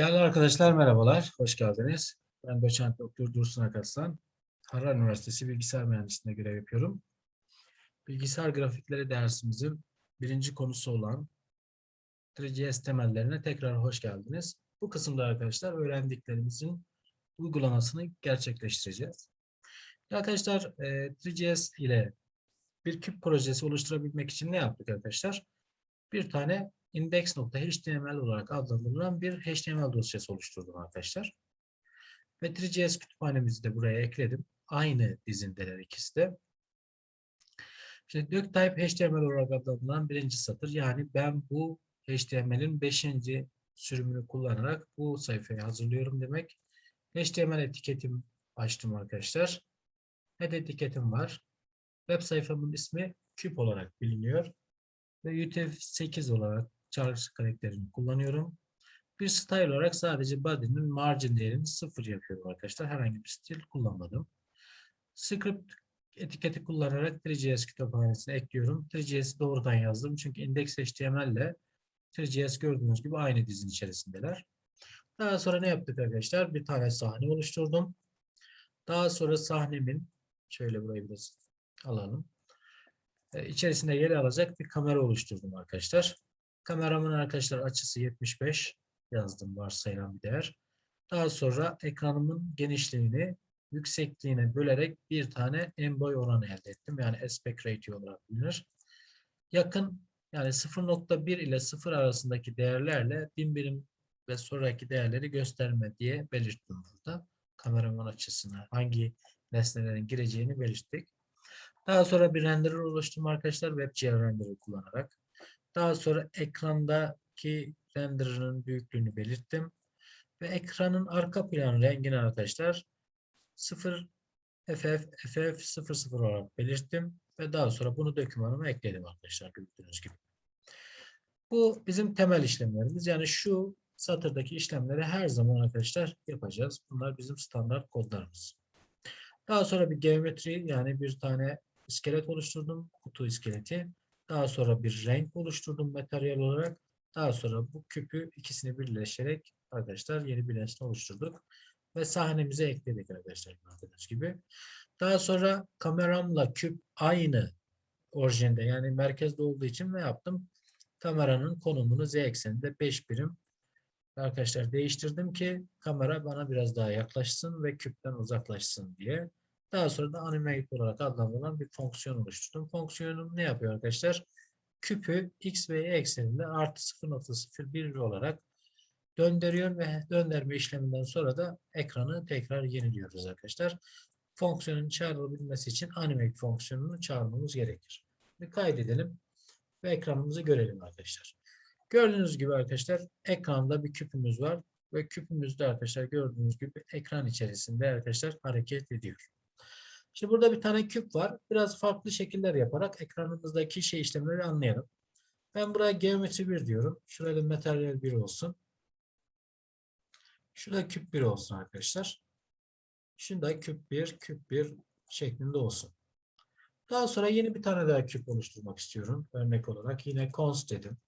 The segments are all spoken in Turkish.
Değerli arkadaşlar merhabalar, hoş geldiniz. Ben doçent doktor Dursun Akaslan. Harran Üniversitesi Bilgisayar Mühendisliğinde görev yapıyorum. Bilgisayar grafikleri dersimizin birinci konusu olan 3GS temellerine tekrar hoş geldiniz. Bu kısımda arkadaşlar öğrendiklerimizin uygulamasını gerçekleştireceğiz. Arkadaşlar 3GS ile bir küp projesi oluşturabilmek için ne yaptık arkadaşlar? Bir tane index.html olarak adlandırılan bir HTML dosyası oluşturdum arkadaşlar. Ve 3GS kütüphanemizi de buraya ekledim. Aynı dizindeler ikisi de. Şimdi doctype HTML olarak adlandırılan birinci satır. Yani ben bu HTML'in beşinci sürümünü kullanarak bu sayfayı hazırlıyorum demek. HTML etiketim açtım arkadaşlar. Head etiketim var. Web sayfamın ismi küp olarak biliniyor. Ve UTF-8 olarak çağrısı karakterini kullanıyorum. Bir style olarak sadece body'nin margin değerini sıfır yapıyorum arkadaşlar. Herhangi bir stil kullanmadım. Script etiketi kullanarak 3GS kütüphanesine ekliyorum. 3GS'i doğrudan yazdım. Çünkü index.html ile 3GS gördüğünüz gibi aynı dizin içerisindeler. Daha sonra ne yaptık arkadaşlar? Bir tane sahne oluşturdum. Daha sonra sahnemin şöyle burayı biraz alalım. Ee, yer alacak bir kamera oluşturdum arkadaşlar. Kameramın arkadaşlar açısı 75 yazdım varsayılan bir değer. Daha sonra ekranımın genişliğini yüksekliğine bölerek bir tane en boy oranı elde ettim. Yani aspect ratio olarak bilinir. Yakın yani 0.1 ile 0 arasındaki değerlerle bin birim ve sonraki değerleri gösterme diye belirttim burada. Kameramın açısını, hangi nesnelerin gireceğini belirttik. Daha sonra bir renderer oluşturdum arkadaşlar WebGL renderer kullanarak. Daha sonra ekrandaki renderer'ın büyüklüğünü belirttim. Ve ekranın arka plan rengini arkadaşlar 0 FF FF 00 olarak belirttim. Ve daha sonra bunu dokümanıma ekledim arkadaşlar gördüğünüz gibi. Bu bizim temel işlemlerimiz. Yani şu satırdaki işlemleri her zaman arkadaşlar yapacağız. Bunlar bizim standart kodlarımız. Daha sonra bir geometri yani bir tane iskelet oluşturdum. Kutu iskeleti. Daha sonra bir renk oluşturdum materyal olarak. Daha sonra bu küpü ikisini birleştirerek arkadaşlar yeni bir nesne oluşturduk. Ve sahnemize ekledik arkadaşlar gördüğünüz gibi. Daha sonra kameramla küp aynı orijinde yani merkezde olduğu için ne yaptım? Kameranın konumunu z ekseninde 5 birim arkadaşlar değiştirdim ki kamera bana biraz daha yaklaşsın ve küpten uzaklaşsın diye. Daha sonra da animate olarak adlandırılan bir fonksiyon oluşturdum. Fonksiyonum ne yapıyor arkadaşlar? Küpü x ve y ekseninde artı 0.01 olarak döndürüyor ve döndürme işleminden sonra da ekranı tekrar yeniliyoruz arkadaşlar. Fonksiyonun çağrılabilmesi için animate fonksiyonunu çağırmamız gerekir. Bir kaydedelim ve ekranımızı görelim arkadaşlar. Gördüğünüz gibi arkadaşlar ekranda bir küpümüz var ve küpümüzde arkadaşlar gördüğünüz gibi ekran içerisinde arkadaşlar hareket ediyor. Şimdi burada bir tane küp var. Biraz farklı şekiller yaparak ekranımızdaki şey işlemleri anlayalım. Ben buraya geometri 1 diyorum. Şurada da materyal 1 olsun. Şurada küp 1 olsun arkadaşlar. Şurada küp 1, küp 1 şeklinde olsun. Daha sonra yeni bir tane daha küp oluşturmak istiyorum. Örnek olarak yine const dedim.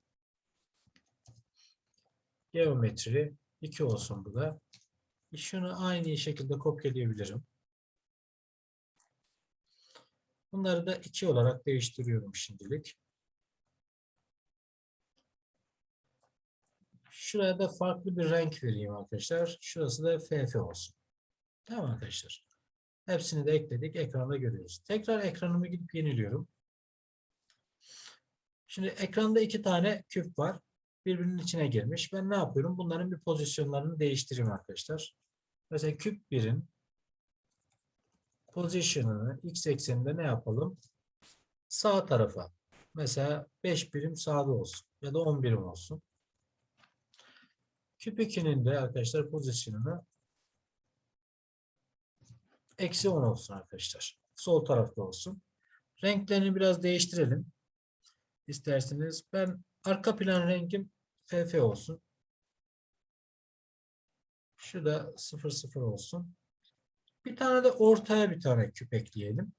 Geometri 2 olsun bu da. Şunu aynı şekilde kopyalayabilirim. Bunları da 2 olarak değiştiriyorum şimdilik. Şuraya da farklı bir renk vereyim arkadaşlar. Şurası da FF olsun. Tamam arkadaşlar. Hepsini de ekledik. Ekranda görüyoruz. Tekrar ekranımı gidip yeniliyorum. Şimdi ekranda iki tane küp var. Birbirinin içine girmiş. Ben ne yapıyorum? Bunların bir pozisyonlarını değiştireyim arkadaşlar. Mesela küp 1'in position'ını x ekseninde ne yapalım? Sağ tarafa. Mesela 5 birim sağda olsun ya da 10 birim olsun. Küp 2'nin de arkadaşlar pozisyonunu eksi 10 olsun arkadaşlar. Sol tarafta olsun. Renklerini biraz değiştirelim. İsterseniz ben arka plan rengim FF olsun. Şu da 00 olsun. Bir tane de ortaya bir tane küp ekleyelim.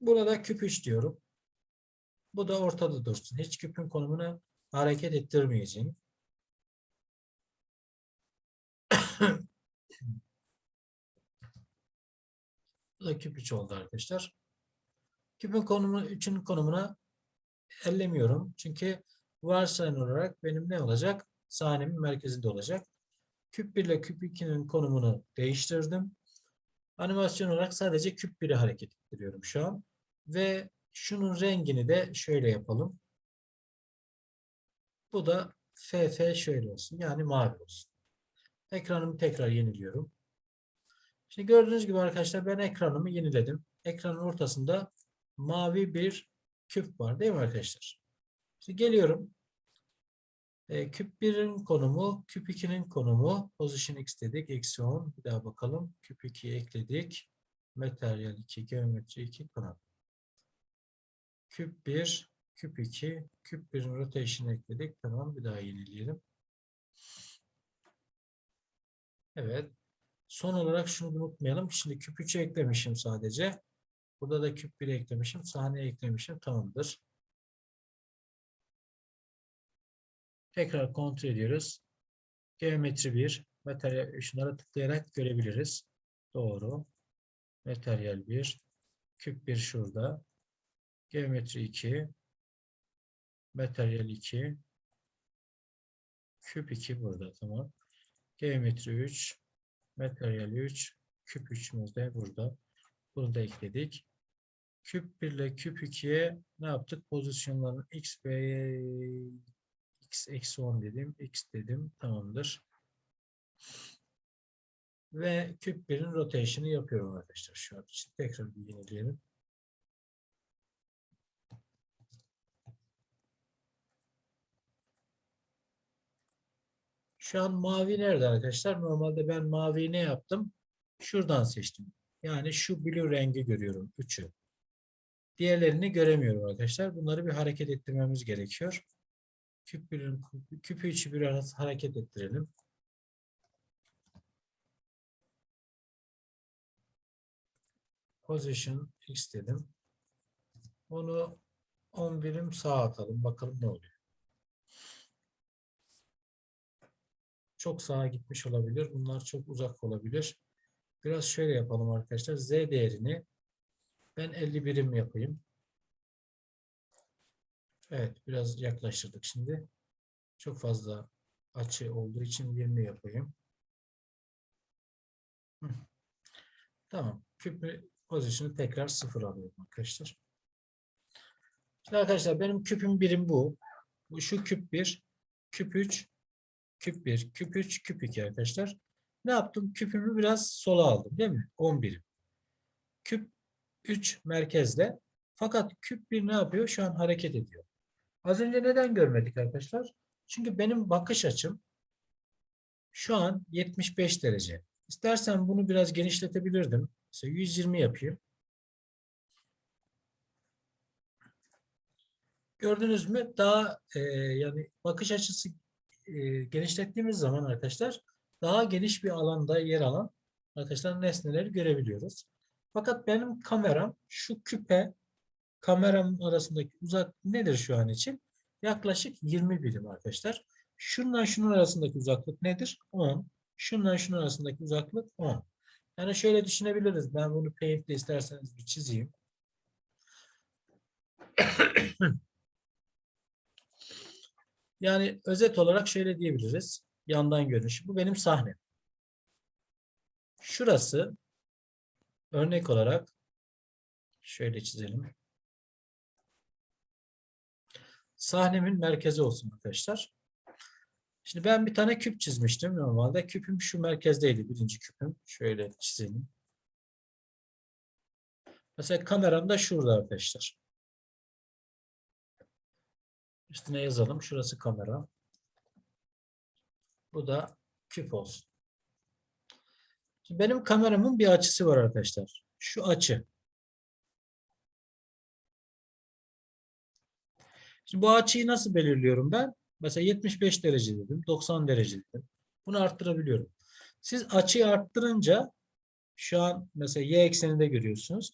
Buna da küp 3 diyorum. Bu da ortada dursun. Hiç küpün konumunu hareket ettirmeyeceğim. Bu da küp 3 oldu arkadaşlar. Küpün konumu 3'ün konumuna ellemiyorum. Çünkü varsayın olarak benim ne olacak? Sahnemin merkezinde olacak. Küp 1 ile küp 2'nin konumunu değiştirdim. Animasyon olarak sadece küp 1'i hareket ettiriyorum şu an. Ve şunun rengini de şöyle yapalım. Bu da FF şöyle olsun. Yani mavi olsun. Ekranımı tekrar yeniliyorum. Şimdi gördüğünüz gibi arkadaşlar ben ekranımı yeniledim. Ekranın ortasında mavi bir küp var değil mi arkadaşlar? Şimdi geliyorum. E, küp 1'in konumu, küp 2'nin konumu, position x dedik, eksi 10. Bir daha bakalım. Küp 2'yi ekledik. Materyal 2, geometri 2, kanal. Küp 1, küp 2, küp 1'in rotation ekledik. Tamam, bir daha yenileyelim. Evet. Son olarak şunu unutmayalım. Şimdi küp 3'ü eklemişim sadece. Burada da küp 1'i eklemişim. Sahneye eklemişim. Tamamdır. Tekrar kontrol ediyoruz. Geometri 1. Materyal şunlara tıklayarak görebiliriz. Doğru. Materyal 1. Küp 1 şurada. Geometri 2. Materyal 2. Küp 2 burada. Tamam. Geometri 3. Materyal 3. Küp 3'ümüz de burada. Bunu da ekledik. Küp 1 ile küp 2'ye ne yaptık? Pozisyonların x ve x eksi 10 dedim. x dedim. Tamamdır. Ve küp 1'in rotation'ı yapıyorum arkadaşlar şu an için. Tekrar bir yenileyelim. Şu an mavi nerede arkadaşlar? Normalde ben maviyi ne yaptım? Şuradan seçtim. Yani şu blue rengi görüyorum. Üçü. Diğerlerini göremiyorum arkadaşlar. Bunları bir hareket ettirmemiz gerekiyor. Küp küpü içi biraz hareket ettirelim. Position x dedim. Onu 10 birim sağa atalım. Bakalım ne oluyor. Çok sağa gitmiş olabilir. Bunlar çok uzak olabilir. Biraz şöyle yapalım arkadaşlar. Z değerini ben 50 birim yapayım. Evet, biraz yaklaştırdık şimdi. Çok fazla açı olduğu için 20 yapayım. Tamam. Küp pozisyonu tekrar sıfır alıyorum arkadaşlar. Şimdi arkadaşlar benim küpüm birim bu. Bu şu küp 1, küp 3, küp 1, küp 3, küp 2 arkadaşlar. Ne yaptım? Küpümü biraz sola aldım değil mi? 11. Küp 3 merkezde. Fakat küp 1 ne yapıyor? Şu an hareket ediyor. Az önce neden görmedik arkadaşlar? Çünkü benim bakış açım şu an 75 derece. İstersen bunu biraz genişletebilirdim. Mesela 120 yapayım. Gördünüz mü? Daha e, yani bakış açısı e, genişlettiğimiz zaman arkadaşlar daha geniş bir alanda yer alan arkadaşlar nesneleri görebiliyoruz. Fakat benim kameram şu küpe kameram arasındaki uzak nedir şu an için? Yaklaşık 20 birim arkadaşlar. Şundan şunun arasındaki uzaklık nedir? 10. Şundan şunun arasındaki uzaklık 10. Yani şöyle düşünebiliriz. Ben bunu Paint'le isterseniz bir çizeyim. yani özet olarak şöyle diyebiliriz. Yandan görünüş. Bu benim sahnem. Şurası örnek olarak şöyle çizelim. Sahnemin merkezi olsun arkadaşlar. Şimdi ben bir tane küp çizmiştim normalde. Küpüm şu merkezdeydi birinci küpüm. Şöyle çizelim. Mesela kameram da şurada arkadaşlar. Üstüne yazalım. Şurası kamera. Bu da küp olsun. Şimdi benim kameramın bir açısı var arkadaşlar. Şu açı. Şimdi bu açıyı nasıl belirliyorum ben? Mesela 75 derece dedim, 90 derece dedim. Bunu arttırabiliyorum. Siz açıyı arttırınca şu an mesela y ekseninde görüyorsunuz.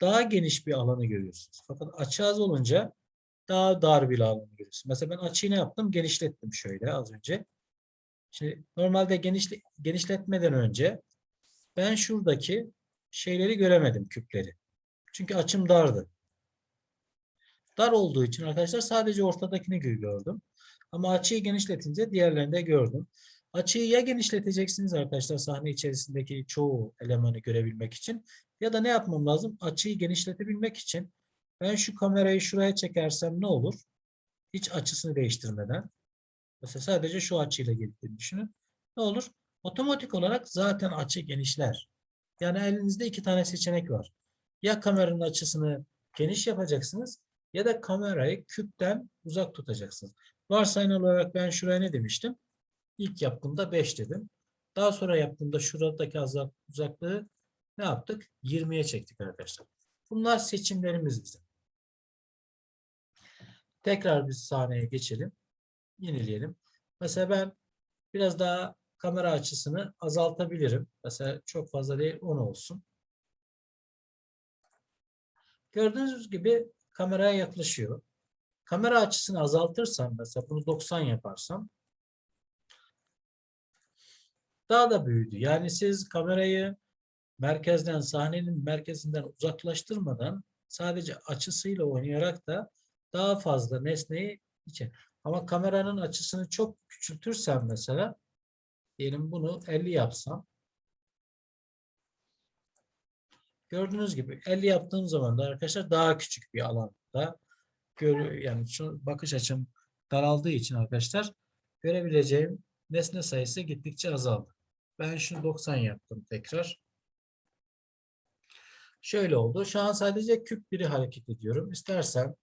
Daha geniş bir alanı görüyorsunuz. Fakat açı az olunca daha dar bir alanı görüyorsunuz. Mesela ben açıyı ne yaptım? Genişlettim şöyle az önce. Şimdi normalde genişle, genişletmeden önce ben şuradaki şeyleri göremedim küpleri. Çünkü açım dardı. Dar olduğu için arkadaşlar sadece ortadakini gördüm. Ama açıyı genişletince diğerlerini de gördüm. Açıyı ya genişleteceksiniz arkadaşlar sahne içerisindeki çoğu elemanı görebilmek için ya da ne yapmam lazım? Açıyı genişletebilmek için ben şu kamerayı şuraya çekersem ne olur? Hiç açısını değiştirmeden. Mesela sadece şu açıyla gittiğini düşünün. Ne olur? Otomatik olarak zaten açı genişler. Yani elinizde iki tane seçenek var. Ya kameranın açısını geniş yapacaksınız ya da kamerayı küpten uzak tutacaksınız. Varsayılan olarak ben şuraya ne demiştim? İlk yaptığımda 5 dedim. Daha sonra yaptığımda şuradaki azal- uzaklığı ne yaptık? 20'ye çektik arkadaşlar. Bunlar seçimlerimiz bizim. Tekrar biz sahneye geçelim. Yenileyelim. Mesela ben biraz daha kamera açısını azaltabilirim. Mesela çok fazla değil 10 olsun. Gördüğünüz gibi kameraya yaklaşıyor. Kamera açısını azaltırsam mesela bunu 90 yaparsam daha da büyüdü. Yani siz kamerayı merkezden, sahnenin merkezinden uzaklaştırmadan sadece açısıyla oynayarak da daha fazla nesneyi içe. Ama kameranın açısını çok küçültürsem mesela diyelim bunu 50 yapsam gördüğünüz gibi 50 yaptığım zaman da arkadaşlar daha küçük bir alanda gör yani şu bakış açım daraldığı için arkadaşlar görebileceğim nesne sayısı gittikçe azaldı. Ben şunu 90 yaptım tekrar. Şöyle oldu. Şu an sadece küp biri hareket ediyorum. İstersen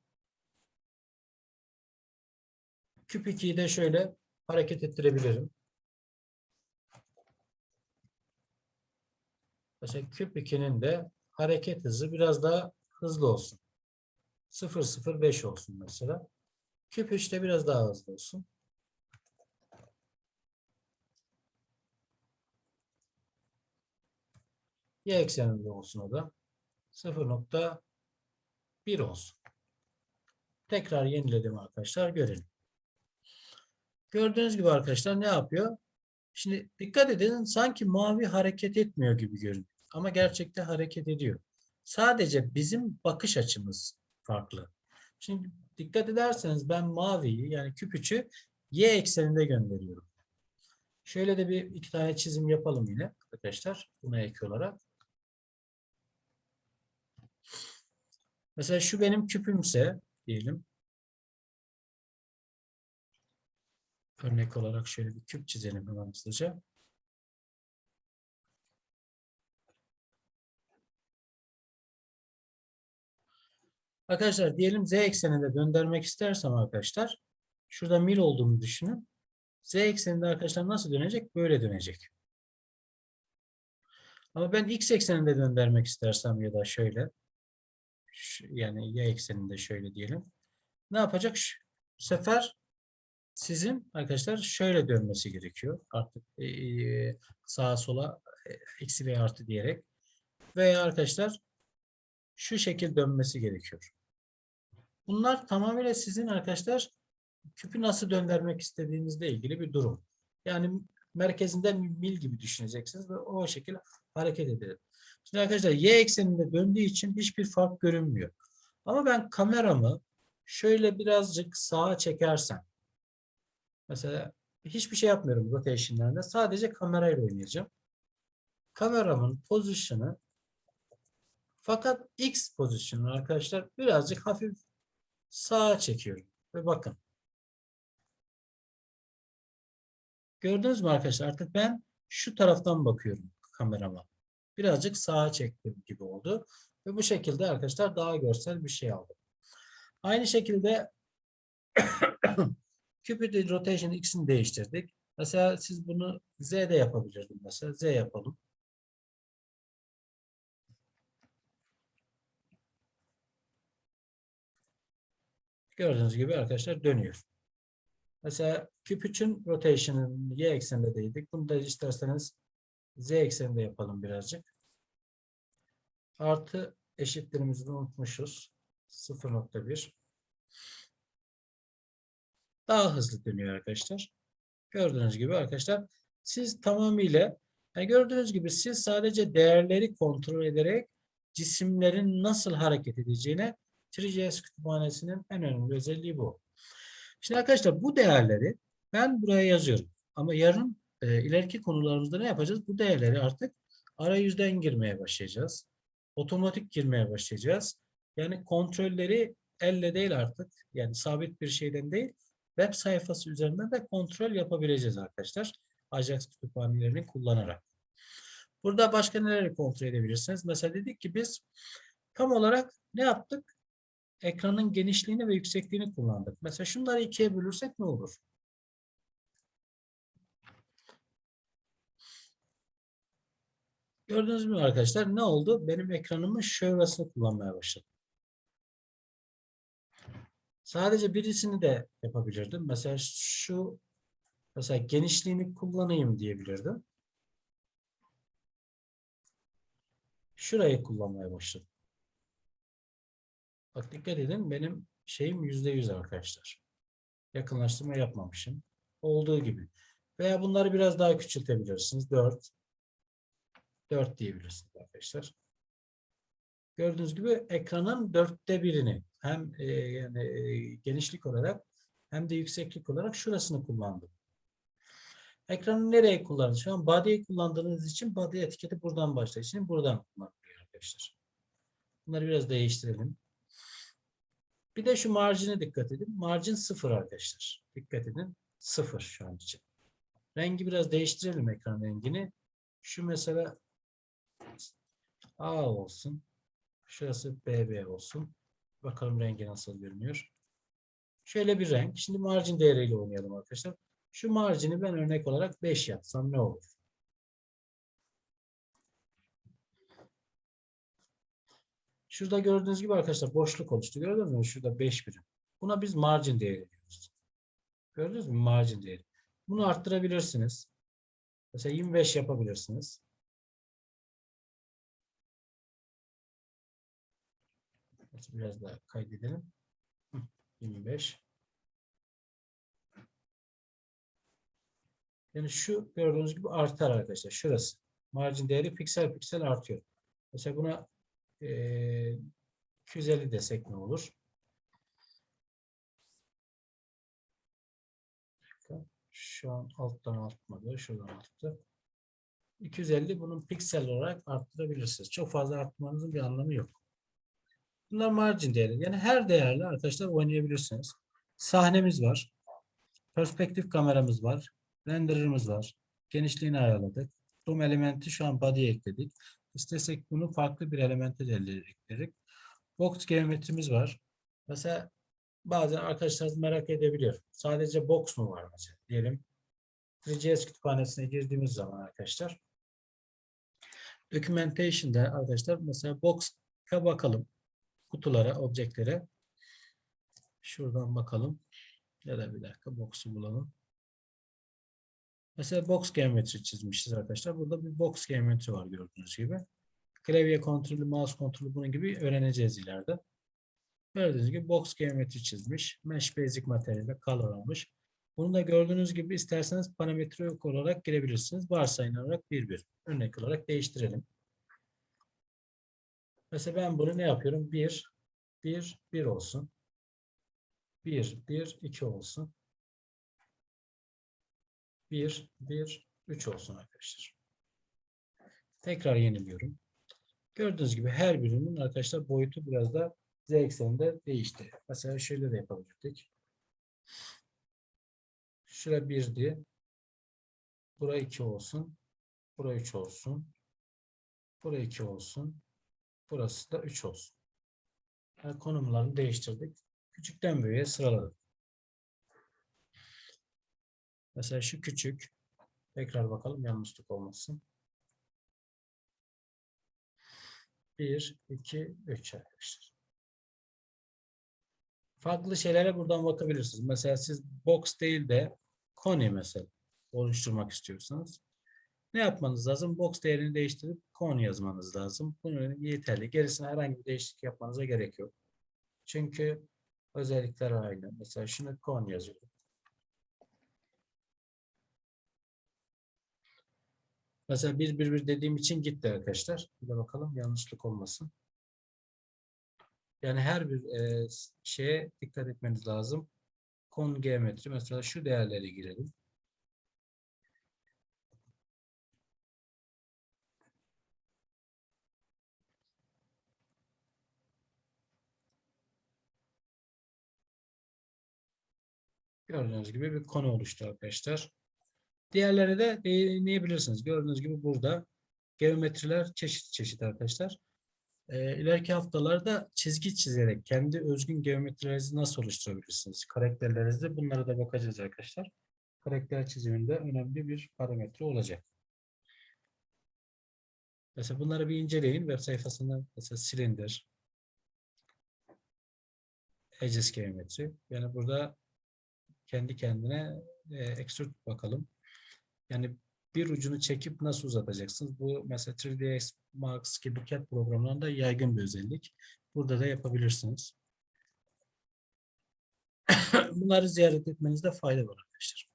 küp 2'yi de şöyle hareket ettirebilirim. Mesela küp 2'nin de hareket hızı biraz daha hızlı olsun. 005 olsun mesela. Küp 3'te biraz daha hızlı olsun. Y ekseninde olsun o da. 0.1 olsun. Tekrar yeniledim arkadaşlar. Görelim. Gördüğünüz gibi arkadaşlar ne yapıyor? Şimdi dikkat edin sanki mavi hareket etmiyor gibi görünüyor. Ama gerçekte hareket ediyor. Sadece bizim bakış açımız farklı. Şimdi dikkat ederseniz ben maviyi yani küp y ekseninde gönderiyorum. Şöyle de bir iki tane çizim yapalım yine arkadaşlar. Buna ek olarak. Mesela şu benim küpümse diyelim. Örnek olarak şöyle bir küp çizelim hemen hızlıca. Arkadaşlar diyelim z ekseninde döndürmek istersem arkadaşlar şurada mil olduğunu düşünün. Z ekseninde arkadaşlar nasıl dönecek? Böyle dönecek. Ama ben x ekseninde döndürmek istersem ya da şöyle yani y ekseninde şöyle diyelim. Ne yapacak? Bu sefer sizin arkadaşlar şöyle dönmesi gerekiyor. Artık eee, sağa sola e, eksi ve artı diyerek. Veya arkadaşlar şu şekil dönmesi gerekiyor. Bunlar tamamıyla sizin arkadaşlar küpü nasıl döndürmek istediğinizle ilgili bir durum. Yani merkezinden mil gibi düşüneceksiniz ve o şekilde hareket edelim. Şimdi arkadaşlar y ekseninde döndüğü için hiçbir fark görünmüyor. Ama ben kameramı şöyle birazcık sağa çekersem mesela hiçbir şey yapmıyorum rotation'larda sadece kamerayla oynayacağım. Kameramın pozisyonu fakat X pozisyonu arkadaşlar birazcık hafif sağa çekiyorum. Ve bakın. Gördünüz mü arkadaşlar? Artık ben şu taraftan bakıyorum kamerama. Birazcık sağa çektim gibi oldu. Ve bu şekilde arkadaşlar daha görsel bir şey aldım. Aynı şekilde Cupid Rotation X'ini değiştirdik. Mesela siz bunu Z'de yapabilirdiniz. Mesela Z yapalım. Gördüğünüz gibi arkadaşlar dönüyor. Mesela küp için rotation'ın y eksenindeydik. Bunu da isterseniz z ekseninde yapalım birazcık. Artı eşitlerimizi unutmuşuz. 0.1 Daha hızlı dönüyor arkadaşlar. Gördüğünüz gibi arkadaşlar siz tamamıyla Yani gördüğünüz gibi siz sadece değerleri kontrol ederek cisimlerin nasıl hareket edeceğine 3GS kütüphanesinin en önemli özelliği bu. Şimdi arkadaşlar bu değerleri ben buraya yazıyorum. Ama yarın e, ileriki konularımızda ne yapacağız? Bu değerleri artık arayüzden girmeye başlayacağız. Otomatik girmeye başlayacağız. Yani kontrolleri elle değil artık. Yani sabit bir şeyden değil. Web sayfası üzerinden de kontrol yapabileceğiz arkadaşlar. Ajax kütüphanelerini kullanarak. Burada başka neleri kontrol edebilirsiniz? Mesela dedik ki biz tam olarak ne yaptık? Ekranın genişliğini ve yüksekliğini kullandık. Mesela şunları ikiye bölürsek ne olur? Gördünüz mü arkadaşlar? Ne oldu? Benim ekranımın şöylesini kullanmaya başladım. Sadece birisini de yapabilirdim. Mesela şu mesela genişliğini kullanayım diyebilirdim. Şurayı kullanmaya başladım. Bak dikkat edin benim şeyim yüzde yüz arkadaşlar. Yakınlaştırma yapmamışım. Olduğu gibi. Veya bunları biraz daha küçültebilirsiniz. 4. 4 diyebilirsiniz arkadaşlar. Gördüğünüz gibi ekranın dörtte birini hem e, yani e, genişlik olarak hem de yükseklik olarak şurasını kullandım. Ekranı nereye kullanıyorsunuz? Şu an body'yi kullandığınız için body etiketi buradan başlar. Şimdi buradan kullanılıyor arkadaşlar. Bunları biraz değiştirelim. Bir de şu marjine dikkat edin. Margin sıfır arkadaşlar. Dikkat edin. Sıfır şu an için. Rengi biraz değiştirelim ekran rengini. Şu mesela A olsun. Şurası BB olsun. Bakalım rengi nasıl görünüyor. Şöyle bir renk. Şimdi margin değeriyle oynayalım arkadaşlar. Şu marjini ben örnek olarak 5 yapsam ne olur? Şurada gördüğünüz gibi arkadaşlar boşluk oluştu. Gördünüz mü? Şurada 5 birim. Buna biz margin değeri diyoruz. Gördünüz mü? Margin değeri. Bunu arttırabilirsiniz. Mesela 25 yapabilirsiniz. Biraz daha kaydedelim. 25. Yani şu gördüğünüz gibi artar arkadaşlar. Şurası. Margin değeri piksel piksel artıyor. Mesela buna e, 250 desek ne olur? Şu an alttan artmadı. Şuradan arttı. 250 bunun piksel olarak arttırabilirsiniz. Çok fazla artmanızın bir anlamı yok. Bunlar margin değeri. Yani her değerle arkadaşlar oynayabilirsiniz. Sahnemiz var. Perspektif kameramız var. Renderer'ımız var. Genişliğini ayarladık. Zoom elementi şu an body'ye ekledik. İstesek bunu farklı bir elemente de. Box geometrimiz var. Mesela bazen arkadaşlar merak edebiliyor. Sadece box mu var mesela? Diyelim 3GS kütüphanesine girdiğimiz zaman arkadaşlar documentation'da arkadaşlar mesela box'a bakalım. Kutulara, objeklere. Şuradan bakalım. Ya da bir dakika box'u bulalım. Mesela box geometri çizmişiz arkadaşlar. Burada bir box geometri var gördüğünüz gibi. Klavye kontrolü, mouse kontrolü bunun gibi öğreneceğiz ileride. Gördüğünüz gibi box geometri çizmiş. Mesh basic materyale color almış. Bunu da gördüğünüz gibi isterseniz parametre olarak girebilirsiniz. Varsayın olarak bir bir. Örnek olarak değiştirelim. Mesela ben bunu ne yapıyorum? 1, 1, 1 olsun. 1, 1, 2 olsun. 1, 1, 3 olsun arkadaşlar. Tekrar yeniliyorum. Gördüğünüz gibi her birinin arkadaşlar boyutu biraz da z ekseninde değişti. Mesela şöyle de yapabilirdik. Şura 1 diye. Bura 2 olsun. Bura 3 olsun. Bura 2 olsun. Burası da 3 olsun. Yani konumlarını değiştirdik. Küçükten büyüğe sıraladık. Mesela şu küçük. Tekrar bakalım yanlışlık olmasın. 1, 2, 3 arkadaşlar. Farklı şeylere buradan bakabilirsiniz. Mesela siz box değil de koni mesela oluşturmak istiyorsanız ne yapmanız lazım? Box değerini değiştirip koni yazmanız lazım. Bunun yeterli. Gerisine herhangi bir değişiklik yapmanıza gerek yok. Çünkü özellikler aynı. Mesela şunu kon yazıyorum. Mesela 1 1 1 dediğim için gitti arkadaşlar. Bir de bakalım yanlışlık olmasın. Yani her bir e, şeye dikkat etmeniz lazım. Kon geometri mesela şu değerleri girelim. Gördüğünüz gibi bir konu oluştu arkadaşlar. Diğerleri de değinebilirsiniz. Gördüğünüz gibi burada geometriler çeşit çeşit arkadaşlar. Ee, ileriki haftalarda çizgi çizerek kendi özgün geometrilerinizi nasıl oluşturabilirsiniz? Karakterlerinizde bunlara da bakacağız arkadaşlar. Karakter çiziminde önemli bir parametre olacak. Mesela bunları bir inceleyin. Web sayfasında mesela silindir, edges geometri. Yani burada kendi kendine e, extrude bakalım. Yani bir ucunu çekip nasıl uzatacaksınız? Bu mesela 3ds Max gibi CAD programlarında yaygın bir özellik. Burada da yapabilirsiniz. Bunları ziyaret etmenizde fayda var arkadaşlar.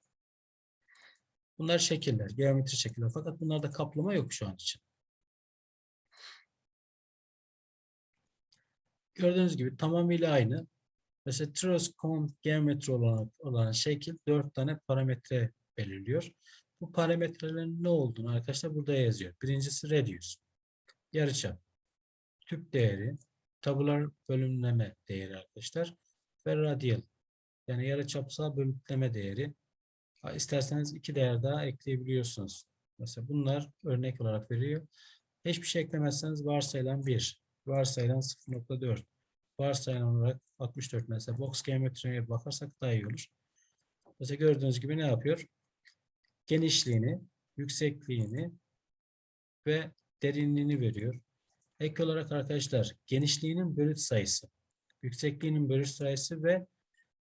Bunlar şekiller, geometri şekiller. Fakat bunlarda kaplama yok şu an için. Gördüğünüz gibi tamamıyla aynı. Mesela Trios Count geometri olan, olan şekil dört tane parametre belirliyor. Bu parametrelerin ne olduğunu arkadaşlar burada yazıyor. Birincisi radius, yarıçap, tüp değeri, tabular bölümleme değeri arkadaşlar ve radial yani yarıçapsal bölümleme değeri. İsterseniz iki değer daha ekleyebiliyorsunuz. Mesela bunlar örnek olarak veriyor. Hiçbir şey eklemezseniz varsayılan 1, varsayılan 0.4, varsayılan olarak 64 mesela box geometriye bakarsak daha iyi olur. Mesela gördüğünüz gibi ne yapıyor? Genişliğini, yüksekliğini ve derinliğini veriyor. Ek olarak arkadaşlar genişliğinin bölüt sayısı, yüksekliğinin bölüt sayısı ve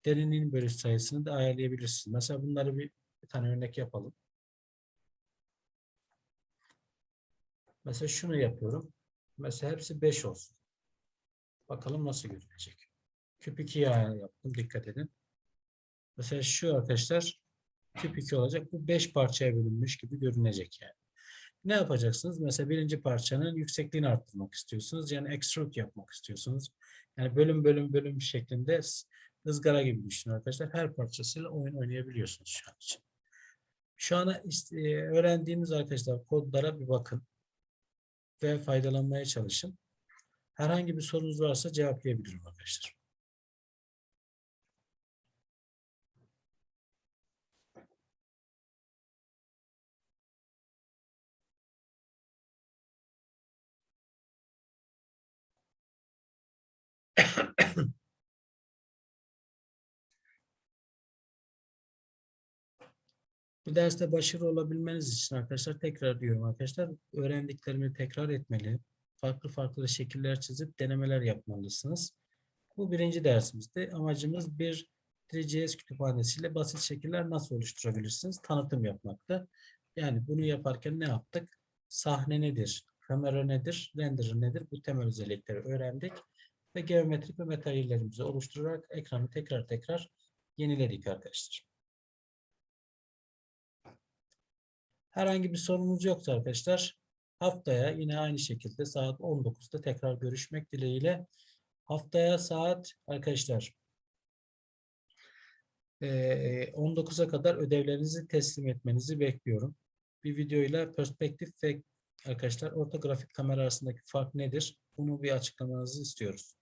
derinliğinin bölüt sayısını da ayarlayabilirsiniz. Mesela bunları bir, bir tane örnek yapalım. Mesela şunu yapıyorum. Mesela hepsi 5 olsun. Bakalım nasıl görünecek. Küp 2'ye yaptım. Dikkat edin. Mesela şu arkadaşlar küp 2 olacak. Bu 5 parçaya bölünmüş gibi görünecek yani. Ne yapacaksınız? Mesela birinci parçanın yüksekliğini arttırmak istiyorsunuz. Yani extrude yapmak istiyorsunuz. Yani bölüm bölüm bölüm şeklinde ızgara gibi düşünün arkadaşlar. Her parçasıyla oyun oynayabiliyorsunuz şu an için. Şu an işte, öğrendiğimiz arkadaşlar kodlara bir bakın ve faydalanmaya çalışın. Herhangi bir sorunuz varsa cevaplayabilirim arkadaşlar. Bu derste başarılı olabilmeniz için arkadaşlar tekrar diyorum arkadaşlar öğrendiklerimi tekrar etmeli. Farklı farklı şekiller çizip denemeler yapmalısınız. Bu birinci dersimizde amacımız bir 3GS kütüphanesiyle basit şekiller nasıl oluşturabilirsiniz tanıtım yapmakta. Yani bunu yaparken ne yaptık? Sahne nedir? Kamera nedir? Renderer nedir? Bu temel özellikleri öğrendik. Ve geometrik ve materyallerimizi oluşturarak ekranı tekrar tekrar yeniledik arkadaşlar. Herhangi bir sorunuz yoksa arkadaşlar haftaya yine aynı şekilde saat 19'da tekrar görüşmek dileğiyle. Haftaya saat arkadaşlar 19'a kadar ödevlerinizi teslim etmenizi bekliyorum. Bir videoyla perspektif ve arkadaşlar ortografik kamera arasındaki fark nedir? Bunu bir açıklamanızı istiyoruz.